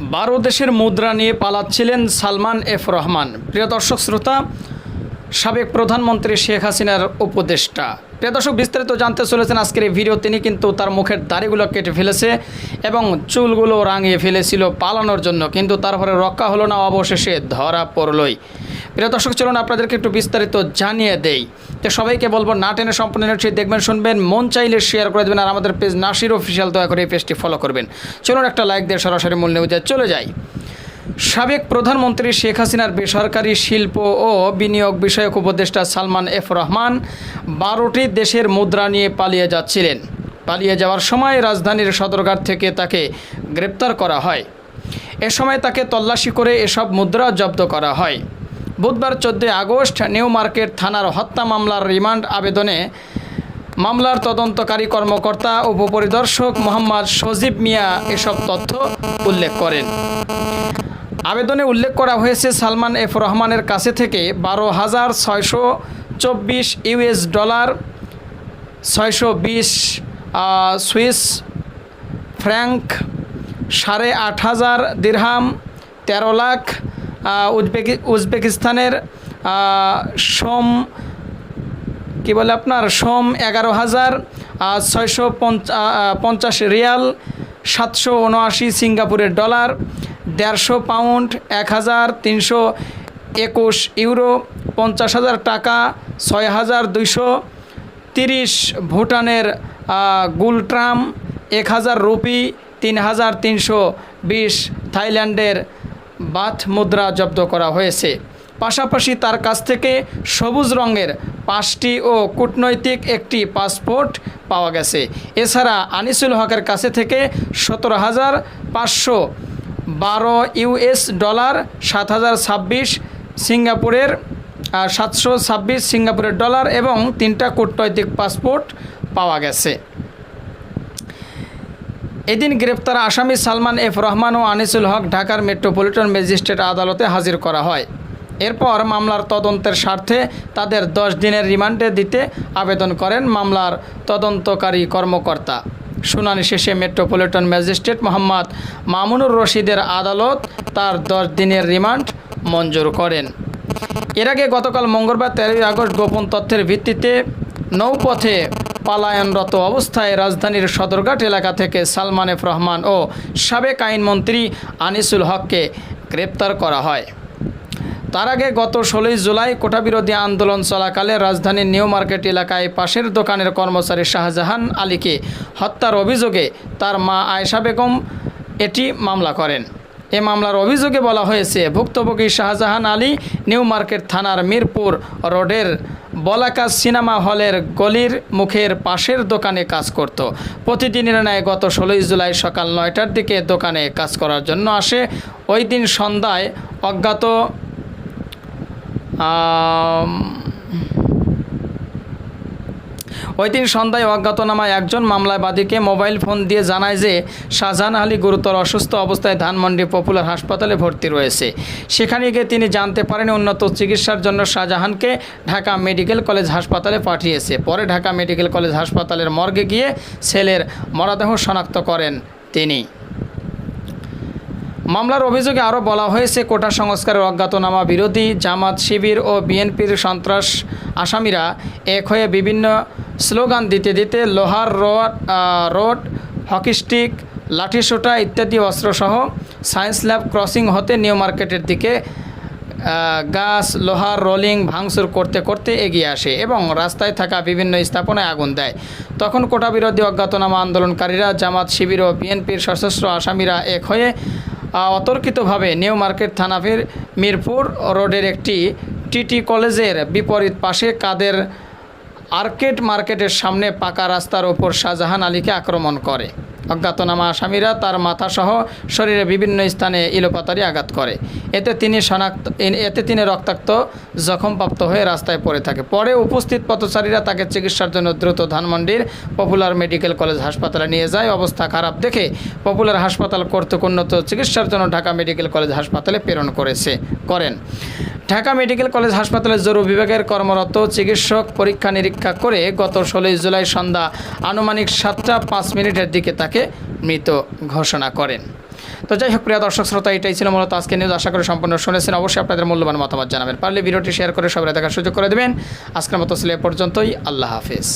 বারো দেশের মুদ্রা নিয়ে পালাচ্ছিলেন সালমান এফ রহমান। প্রিয় দর্শক, শ্রোতা, সাবেক প্রধানমন্ত্রী শেখ হাসিনার উপদেষ্টা। প্রিয় দর্শক, বিস্তারিত জানতে চলেছেন আজকের এই ভিডিও। তিনি কিন্তু তার মুখের দাড়িগুলো কেটে ফেলেছে এবং চুলগুলো রাঙিয়ে ফেলেছিল পালানোর জন্য। কিন্তু তারপরে রক্ষা হলো না, অবশেষে ধরা পড়লই। প্রিয় দর্শক, চলুন আপনাদেরকে একটু বিস্তারিত জানিয়ে দেই। তো সবাইকে বলব, না টেনে সম্পূর্ণ নিশ্চয়ই দেখবেন, শুনবেন, মন চাইলে শেয়ার করে দেবেন, আর আমাদের পেজ নাসির অফিসিয়াল দয়া করে এই পেজটি ফলো করবেন। চলুন একটা লাইক দিয়ে সরাসরি মূল নিউজে চলে যাই। সাবেক প্রধানমন্ত্রী শেখ হাসিনার বেসরকারি শিল্প ও বিনিয়োগ বিষয়ক উপদেষ্টা সালমান এফ রহমান বারোটি দেশের মুদ্রা নিয়ে পালিয়ে যাচ্ছিলেন। পালিয়ে যাওয়ার সময় রাজধানীর সদরঘাট থেকে তাকে গ্রেপ্তার করা হয়। এ সময় তাকে তল্লাশি করে এসব মুদ্রা জব্দ করা হয়। বুধবার চোদ্দোই আগস্ট নিউ মার্কেট থানার হত্যা মামলার রিমান্ড আবেদনে মামলার তদন্তকারী কর্মকর্তা উপপরিদর্শক মোহাম্মদ সজীব মিয়া এসব তথ্য উল্লেখ করেন। আবেদনে উল্লেখ করা হয়েছে, সালমান এফ রহমানের কাছে থেকে বারো হাজার ছয়শো চব্বিশ ইউএস ডলার, ছয়শো বিশ সুইস ফ্র্যাঙ্ক, সাড়ে আট হাজার দিরহাম, তেরো লাখ উজবেকি উজবেকিস্তানের সোম, কি বলে আপনার? সোম এগারো হাজার ছয়শো পঞ্চাশ রিয়াল, সাতশো উনআশি সিঙ্গাপুরের ডলার, দেড়শো পাউন্ড, এক হাজার তিনশো একুশ ইউরো, পঞ্চাশ হাজার টাকা, ছয় হাজার দুইশো তিরিশ ভুটানের গুলট্রাম, এক হাজার রুপি, তিন হাজার তিনশো বিশ থাইল্যান্ডের বাথ মুদ্রা জব্দ করা হয়েছে। পাশাপাশি তার কাছ থেকে সবুজ রঙের পাঁচটি ও কূটনৈতিক একটি পাসপোর্ট পাওয়া গেছে। এছাড়া আনিসুল হকের কাছে থেকে সতেরো হাজার পাঁচশো বারো ইউএস ডলার, সাত হাজার ছাব্বিশ সিঙ্গাপুরের সাতশো ছাব্বিশ সিঙ্গাপুরের ডলার এবং তিনটা কূটনৈতিক পাসপোর্ট পাওয়া গেছে। এদিন গ্রেপ্তার আসামি সালমান এফ রহমান ও আনিসুল হক ঢাকার মেট্রোপলিটন ম্যাজিস্ট্রেট আদালতে হাজির করা হয়। এরপর মামলার তদন্তের স্বার্থে তাদের দশ দিনের রিমান্ডে দিতে আবেদন করেন মামলার তদন্তকারী কর্মকর্তা। শুনানি শেষে মেট্রোপলিটন ম্যাজিস্ট্রেট মোহাম্মদ মামুনুর রশিদের আদালত তার দশ দিনের রিমান্ড মঞ্জুর করেন। এর আগে গতকাল মঙ্গলবার তেরোই আগস্ট গোপন তথ্যের ভিত্তিতে নৌপথে পালায়নরত অবস্থায় রাজধানীর সদরঘাট এলাকা থেকে সালমান এফ রহমান ও সাবেক আইনমন্ত্রী আনিসুল হককে গ্রেপ্তার করা হয়। তার আগে গত ষোলোই জুলাই কোটাবিরোধী আন্দোলন চলাকালে রাজধানীর নিউ মার্কেট এলাকায় পাশের দোকানের কর্মচারী শাহজাহান আলীকে হত্যার অভিযোগে তার মা আয়েশা বেগম এটি মামলা করেন। এ মামলার অভিযোগে বলা হয়েছে, ভুক্তভোগী শাহজাহান আলী নিউ মার্কেট থানার মিরপুর রোডের বলাকা সিনেমা হলের গলির মুখের পাশের দোকানে কাজ করত। প্রতিদিনের ন্যায় গত ষোলোই জুলাই সকাল নয়টার দিকে দোকানে কাজ করার জন্য আসে। ওই দিন সন্ধ্যায় অজ্ঞাত ওই দিন সন্ধ্যায় অজ্ঞাতনামায় একজন মামলায় বাদীকে মোবাইল ফোন দিয়ে জানায় যে শাহজাহান আলী গুরুতর অসুস্থ অবস্থায় ধানমন্ডি পপুলার হাসপাতালে ভর্তি রয়েছে। সেখানে গিয়ে তিনি জানতে পারেন উন্নত চিকিৎসার জন্য শাহজাহানকে ঢাকা মেডিকেল কলেজ হাসপাতালে পাঠিয়েছে। পরে ঢাকা মেডিকেল কলেজ হাসপাতালের মর্গে গিয়ে ছেলের মরদেহ শনাক্ত করেন তিনি। মামলার অভিযোগে আরও বলা হয়েছে, কোটা সংস্কারের অজ্ঞাতনামা বিরোধী জামাত শিবির ও বিএনপির সন্ত্রাস আসামিরা এক হয়ে বিভিন্ন স্লোগান দিতে দিতে লোহার রড রড, হকি স্টিক লাঠিসোঁটা ইত্যাদি অস্ত্রসহ সায়েন্স ল্যাব ক্রসিং হতে নিউ মার্কেটের দিকে গাছ, লোহার রোলিং ভাঙচুর করতে করতে এগিয়ে আসে এবং রাস্তায় থাকা বিভিন্ন স্থাপনায় আগুন দেয়। তখন কোটা বিরোধী অজ্ঞাতনামা আন্দোলনকারীরা, জামাত শিবির ও বিএনপির সশস্ত্র আসামিরা এক হয়ে অতর্কিতভাবে নিউ মার্কেট থানাফের মিরপুর রোডের একটি টিটি কলেজের বিপরীত পাশে কাদের আর্কেড মার্কেটের সামনে পাকা রাস্তার ওপর শাহজাহান আলীকে আক্রমণ করে। অজ্ঞাতনামা আসামিরা তার মাথাসহ শরীরে বিভিন্ন স্থানে ইলোপাতারি আঘাত করে। এতে তিনি শনাক্ত এতে তিনি রক্তাক্ত, জখমপ্রাপ্ত হয়ে রাস্তায় পড়ে থাকে। পরে উপস্থিত পথচারীরা তাকে চিকিৎসার জন্য দ্রুত ধানমন্ডির পপুলার মেডিকেল কলেজ হাসপাতালে নিয়ে যায়। অবস্থা খারাপ দেখে পপুলার হাসপাতাল কর্তৃক উন্নত চিকিৎসার জন্য ঢাকা মেডিকেল কলেজ হাসপাতালে প্রেরণ করেছে করেন। ঢাকা মেডিকেল কলেজ হাসপাতালের জরুরি বিভাগের কর্মরত চিকিৎসক পরীক্ষা নিরীক্ষা করে গত ষোলোই জুলাই সন্ধ্যা আনুমানিক সাতটা পাঁচ মিনিটের দিকে তাকে মৃত ঘোষণা করেন। তো যাই হোক, প্রিয় দর্শক শ্রোতা, এটাই ছিল মূলত আজকে নিউজ আশা করি সম্পূর্ণ শুনেছেন। অবশ্যই আপনাদের মূল্যবান মতামত জানাবেন। পারলে ভিডিওটি শেয়ার করে সবাই দেখার সুযোগ করে দেবেন। আজকের মতো ছিল পর্যন্তই। আল্লাহ হাফিজ।